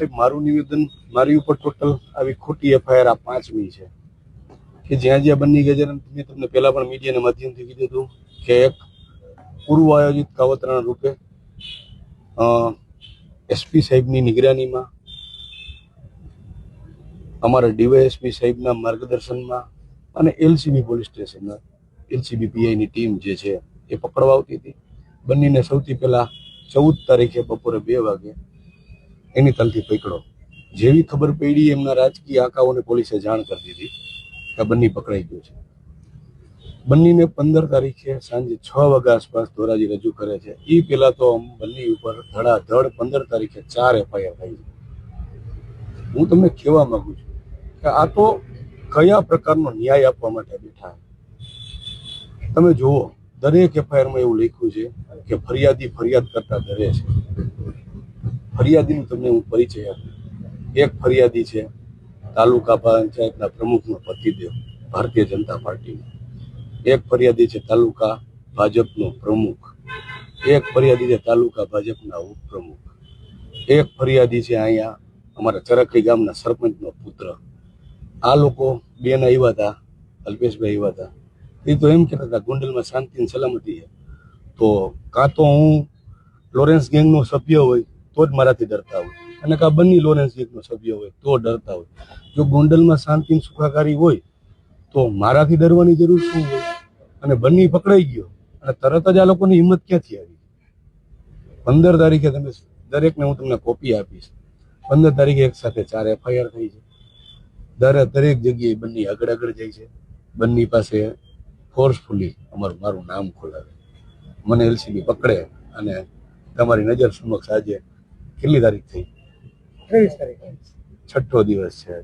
સાહેબ, મારું નિવેદન, મારી ઉપર ટોટલ આવી ખોટી એફઆઈઆર આ પાંચમી છે. કે જ્યાં જ્યાં બંને ગઈ મેં તમને પહેલાં પણ મીડિયાના માધ્યમથી કીધું હતું કે એક પૂર્વ આયોજિત કાવતરાના રૂપે એસપી સાહેબની નિગરાનીમાં, અમારા ડીવાયએસપી સાહેબના માર્ગદર્શનમાં અને એલસીબી પોલીસ સ્ટેશનના, એલસીબી પીઆઈની ટીમ જે છે એ પકડવા આવતી હતી. બંનેને સૌથી પહેલા ચૌદ તારીખે બપોરે બે વાગે એની તલથી પકડો. જેવી ખબર પડી એમના રાજકીય આંકાઓને પોલીસે જાણ કરી દીધી કે બંને પકડાઈ ગયો છે. બંનેને પંદર તારીખે સાંજે છ વાગ્યા આસપાસ ધોરાજી રજૂ કરે છે. એ પહેલા તો બંને ઉપર ધડાધડ પંદર તારીખે ચાર એફઆઈઆર થઈ છે. હું તમને કહેવા માંગુ છું કે આ તો કયા પ્રકારનો ન્યાય આપવા માટે બેઠા તમે જુઓ, દરેક એફઆઈઆરમાં એવું લખ્યું છે કે ફરિયાદી ફરિયાદ કરતા ધરે છે. ફરિયાદીનું તમને હું પરિચય આપું. એક ફરિયાદી છે, તાલુકા પંચાયતના પ્રમુખનો પતિદેવ, ભારતીય જનતા પાર્ટીનો. એક ફરિયાદી છે, તાલુકા ભાજપનો પ્રમુખ. એક ફરિયાદી છે, તાલુકા ભાજપના ઉપપ્રમુખ. એક ફરિયાદી છે અહીંયા અમારા ચરખી ગામના સરપંચનો પુત્ર. આ લોકો બેન આવ્યા હતા, અલ્પેશભાઈ આવ્યા હતા. એ તો એમ કહેતા હતા, ગોંડલમાં શાંતિ અને સલામતી છે. તો કાં તો હું લોરેન્સ ગેંગનો સભ્ય હોય તો જ મારાથી ડરતા હોય. અને કા બંને લોરેન્સ એકનો સભ્ય હોય તો ડરતા હોય. જો ગોંડલમાં શાંતિ સુખાકારી હોય, તો મારાથી ડરવાની જરૂર શું હોય? અને બંને પકડાઈ ગયો અને તરત જ આ લોકોની હિંમત ક્યાંથી આવી? પંદર તારીખે તમે દરેકને હું તમને કોપી આપીશ. પંદર તારીખે એક સાથે ચાર એફઆઈઆર થઈ છે. દરે દરેક જગ્યાએ બંને આગળ આગળ જાય છે. બંને પાસે ફોર્સફુલી અમારું મારું નામ ખોલાવે. મને એલસીબી પકડે અને તમારી નજર સમક્ષ આજે કેટલી તારીખ થઈ? ત્રેવીસ તારીખે. છઠ્ઠો દિવસ છે